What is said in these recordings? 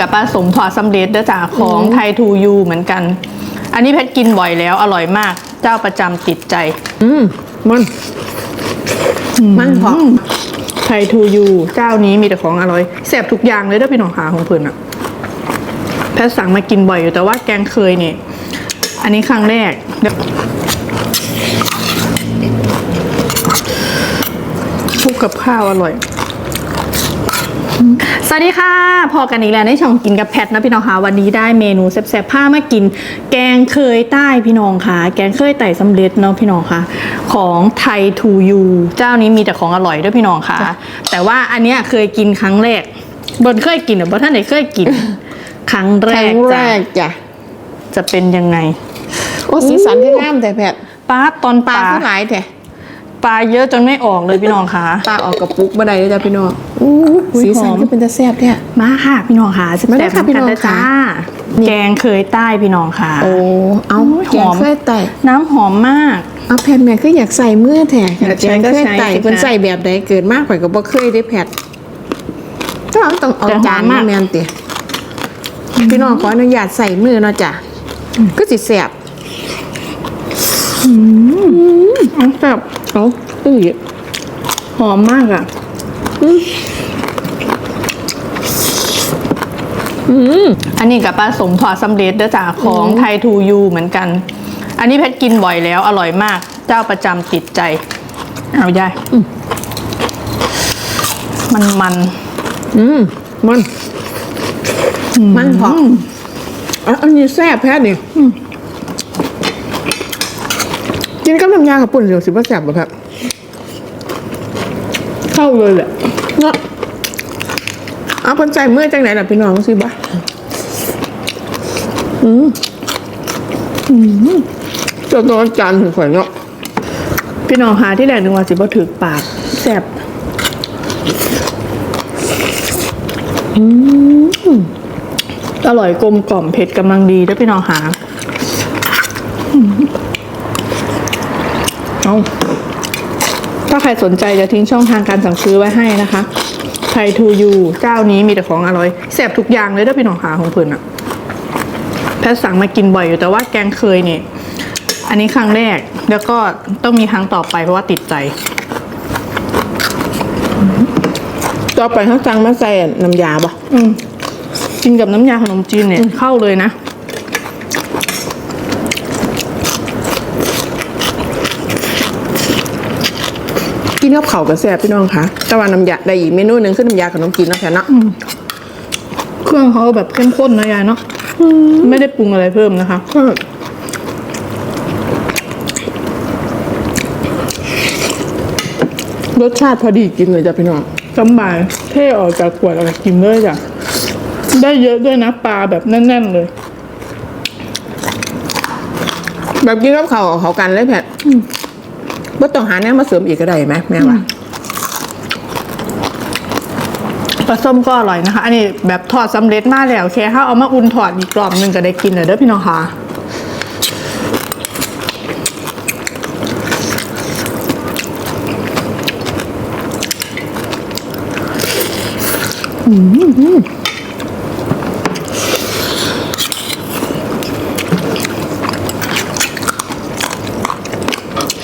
กับปลาสมทอดสำเร็จเด้อจ้าของไทยทูยูเหมือนกัน อันนี้เพชรกินบ่อยแล้วอร่อยมาก เจ้าประจำติดใจ อืมมันมันพอไทยทูยูเจ้านี้มีแต่ของอร่อยแซ่บทุกอย่างเลยเด้อพี่น้องขาของเพิ่นอะแพทย์สั่งมากินบ่อยอยู่แต่ว่าแกงเคยเนี่ยอันนี้ครั้งแรกเดี๋ยวคลุกกับข้าวอร่อย สวัสดีค่ะ พอกันอีกแล้วในช่องกินกับแพทนะพี่น้องคะวันนี้ได้เมนูแซ่บๆผ้ามากิน แกงเคยใต้พี่น้องค่ะ แกงเคยไต่สำเร็จเนาะพี่น้องค่ะ ของไทยทูยูเจ้านี้มีแต่ของอร่อยด้วยพี่น้องค่ะ แต่ว่าอันเนี้ยเคยกินครั้งแรกบนเคยกินหรือบ่ท่านไหนเคยกิน ครั้งแรครั้กงแรจ้ะกจ้ะจะเป็นยังไง โอ้สีสันที่งามแต่แผดปลาตอนปปลาลาเท่าไหร่แท้ ปลาเยอะจนไม่ออกเลยพี่น้องค่ะปลาออกกระปุกบ่ได้เลยจ้ะพี่น้องอู้อุ๊ยสีสันหอม ก็เป็นตะแซ่บแท้มาค่ะพี่น้องค่ะมาเด้อค่ะพี่น้องแซ่บๆค่ะจ้าแกงเคยใต้พี่น้องค่ะ โอ้เอาโอ้ยแกงหอมเคยไต่น้ำหอมมาก เอาแผ่นแม่ก็อยากใส่มือแท้อยากแกใช้งก็เคยใช้ไต่สิคะเพิ่นใส่แบบใดเกิดมากข่อยก็บ่เคยได้แผดก็เอาต้องเอาแต่หอมจานมามากแม่นติพี่น้องขออนุญาตใส่มือเนาะจ้ะก็สิแซ่บอืมแบบ เอาอื้อหอมมากอะอันนี้กับปลาสมทอดสำเร็จเด้อจ้าของไทยทูยูเหมือนกัน อันนี้เพชรกินบ่อยแล้ว อร่อยมาก เจ้าประจำติดใจ เอายายมันมันอืมมัน มันพออะอันนี้แซ่บแพ้นี่ กินกับน้ำยากับปุ่นเดี๋ยวสิว่าแซ่บบ่ครับ เข้าเลยแหละเนาะเอาคนใจเมื่อยจังไหนล่ะพี่น้องสิบ่ะอืมอืมจะโดนจานถึงข่อยเนาะพี่น้องหาที่แหลกนึงว่าสิบ่ถือปากแซ่บอร่อยกลมกล่อมเผ็ดกำลังดีด้วยพี่น้องหา เอาถ้าใครสนใจจะทิ้งช่องทางการสั่งซื้อไว้ให้นะคะไทยทูยูเจ้านี้มีแต่ของอร่อยแซ่บทุกอย่างเลยด้วยพี่น้องหาของเพิ่นอะแพทย์สั่งมากินบ่อยอยู่แต่ว่าแกงเคยเนี่ยอันนี้ครั้งแรกแล้วก็ต้องมีครั้งต่อไปเพราะว่าติดใจ ต่อไปเขาสั่งมาใส่น้ำยาบ่อืมกินกับน้ำยาขนมจีนเนี่ยเข้าเลยนะ นกับข้าวก็แซ่บพี่น้องค่ะแต่ว่าน้ำยาได้อีกเมนูหนึ่งคือน้ำยาขนมจีนเนาะแค่เนาะเครื่องเขาแบบเข้มข้นนะยายเนาะไม่ได้ปรุงอะไรเพิ่มนะคะรสชาติพอดีกินเลยจ้ะพี่น้องสำบายเท่ออกจากขวดอะไรกินเลยจ้ะได้เยอะด้วยนะปลาแบบแน่นๆเลย แบบกินกับข้าวเขากันเลยแพท ว่ต้องหาแนวมาเสริมอีกก็ได้ไหมแม่ว่าปลาส้มก็อร่อยนะคะ อันนี้แบบทอดสำเร็จมากแล้วแค่ถ้าเอามาอุ่นถอดอีกกรอบหนึ่งก็ได้กินเลยเด้อพี่น้องค่ะ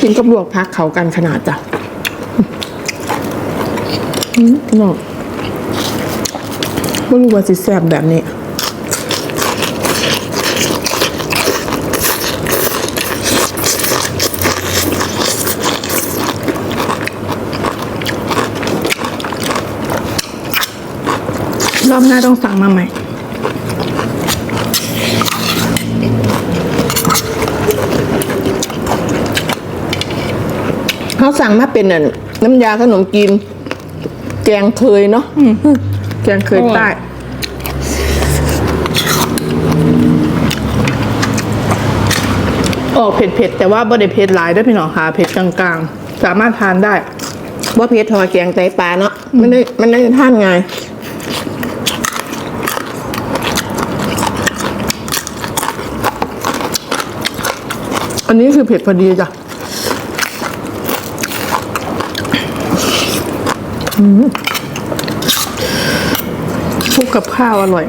กินกับลวกพักเขากันขนาดจ้ะอืมพี่น้องไม่รู้ว่าสิแซ่บแบบนี้รอบหน้าต้องสั่งมาใหม่ เขาสั่งมาเป็นน่ะน้ำยาขนมจีนแกงเคยเนาะแกงเคยใต้ออกเผ็ดๆแต่ว่าบ่ได้เผ็ดหลายเด้วยพี่น้องค่ะเผ็ดกลางๆ สามารถทานได้ว่าเพชรทอแกงไตปลาเนาะมันได้มันได้ท่านไงอันนี้คือเผ็ดพอดีจ้ะ คลุกกับข้าวอร่อย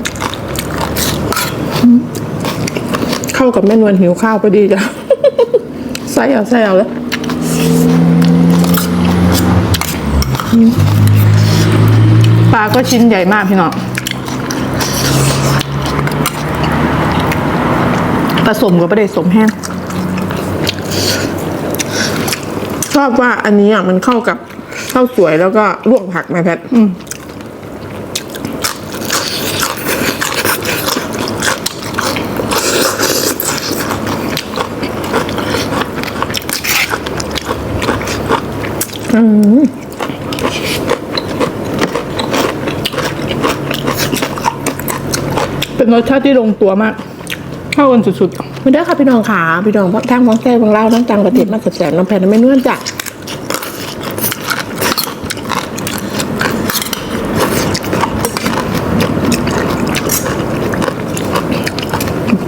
เข้ากับแม่นวลหิวข้าวพอดีจ้ะใส่เอาใส่เอาเลยปลาก็ชิ้นใหญ่มากพี่น้องผสมกับประเด็สมแห้ง ชอบว่าอันนี้อะมันเข้ากับ ข้าวสวยแล้วก็ลวกผักไหมแพทอืมเป็นรสชาติที่ลงตัวมาก เข้ากันสุดไม่ได้ค่ะพี่น้องขาพี่น้องทางมองแซ่บของเราน้ำตังประเทศมาแสบๆน้ำแผ่นไม่นวลจ้ะ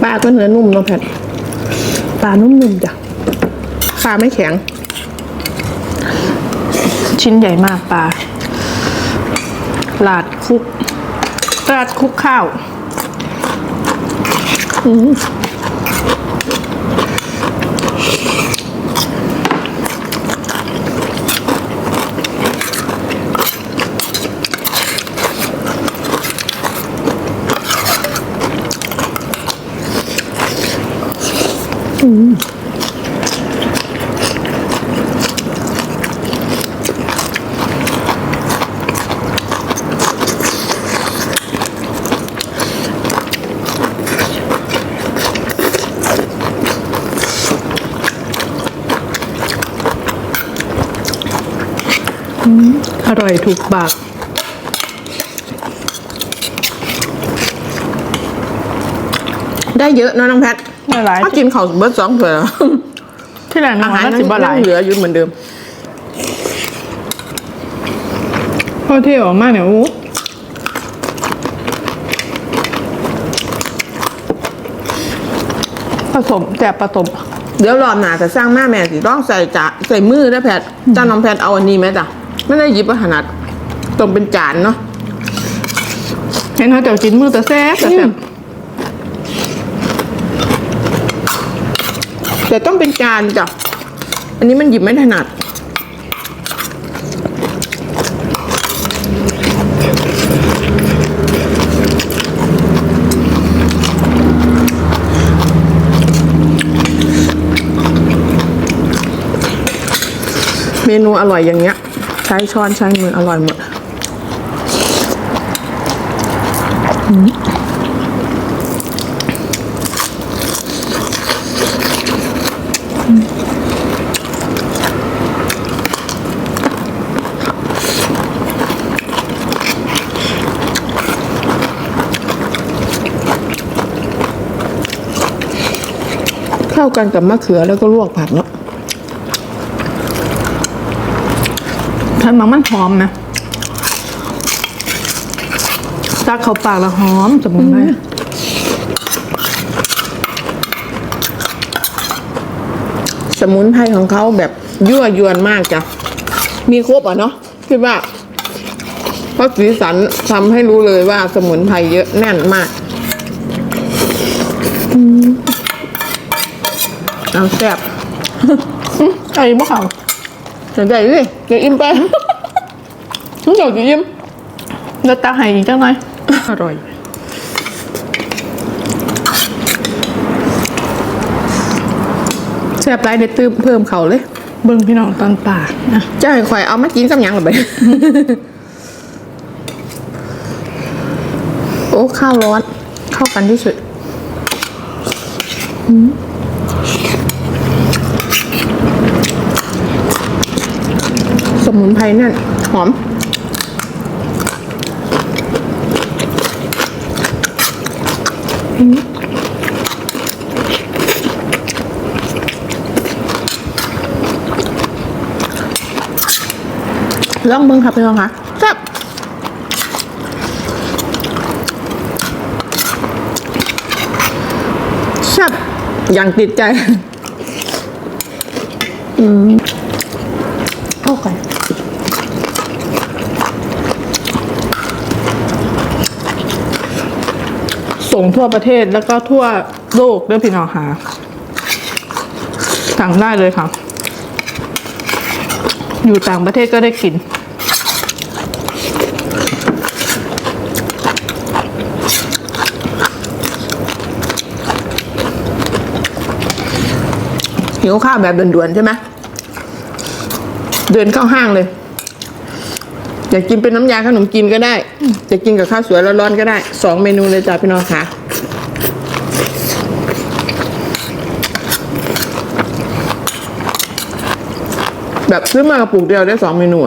ปลาก็เนื้อนุ่มน้องแพทปลานุ่มๆจ้ะปลาไม่แข็ง ชิ้นใหญ่มากปลาลาดคลุกลาดคลุกข้าว อ อร่อยถูกปากได้เยอะเนอะน้องแพท หลายถ้ากินข้าวเบิร์ดสองถ้วยแล้วที่แหล่งอาน้ำหารมันยังสิบหลายเหลืออยู่เหมือนเดิมพอเที่ยวออกมาเนี่ยอู้ผสมแต่ผสมเดี๋ยวรอบหนาจะสร้างแม่แม่สิต้องใส่จาใส่มือนะแพทจ้าน้องแพทเอาอันนี้ไหมจ้ะไม่ได้หยิบมาถนัดตรงเป็นจานเนาะเห็นเขาเจ้ากินมือแต่แซ่บแต่แซ่บ แต่ต้องเป็นจานจ้ะ อันนี้มันหยิบไม่ถนัด เมนูอร่อยอย่างเงี้ย ใช้ช้อนใช้มืออร่อยหมด เข้ากันกับมะเขือแล้วก็ลวกผักเนาะท่านมังมันหอมนะซักเขาปากแล้วหอมสมุนไพรสมุนไพรของเขาแบบยั่วยวนมากจ้ะ มีครบอะเนาะคิดว่าเพราะสีสันทำให้รู้เลยว่าสมุนไพรเยอะแน่นมาก เอาแซ่บไอ้มะขาวสนใจดิจะอิ่มไปทุกอย่างจะอิ่มแล้วตาไห้อีกจังหน่อยอร่อยแซ่บไรเด็ดตื้มเพิ่มเขาเลย เบิ่งพี่น้องตอนป่านะจะให้ข่อยเอามากินกับหยังหรือไปโอ้ ข้าวร้อน เข้ากันที่สุด อืมสมุน ไพรนั่นหอม ลองเบิ้งค่ะพี่น้องค่ะแซ่บแซ่บอย่างติดใจ อืมโอเค ส่งทั่วประเทศแล้วก็ทั่วโลกด้วยพี่น้องค่ะสั่งได้เลยค่ะ อยู่ต่างประเทศก็ได้กินหิวข้าวแบบด่วนๆใช่ไหมเดินเข้าห้างเลย อยากกินเป็นน้ำยาขนมกินก็ได้จะกินกับข้าวสวยร้อนๆก็ได้สองเมนูเลยจ้าพี่น้องค่ะแบบซื้อมากระปุกเดียวได้สองเมนู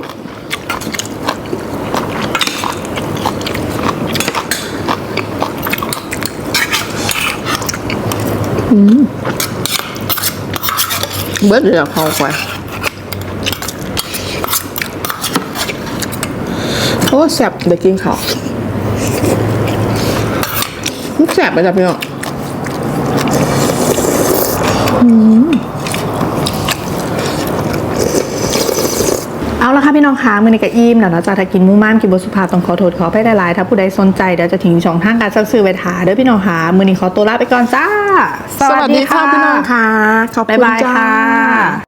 อืมเบิร์ดเลยอะเขาไป โอ้แซ่บเดี๋ยวกินข้าวมันแซ่บไปจ้ะพี่น้องเอาละค่ะพี่น้องคะมือในกระอิ่มเดี๋ยวเราจะถ้ากินหมู่ม่านกินบสุภาพต้องขอโทษขอไปหลายๆถ้าผู้ใดสนใจเดี๋ยวจะทิ้งช่องทางการสั่งซื้อไว้ถาเด้อพี่น้องคะมือนี้ขอตัวลาไปก่อนจ้า สวัสดีค่ะพี่น้องค่ะขอบบ๊ายคุณบายจ้าค่ะ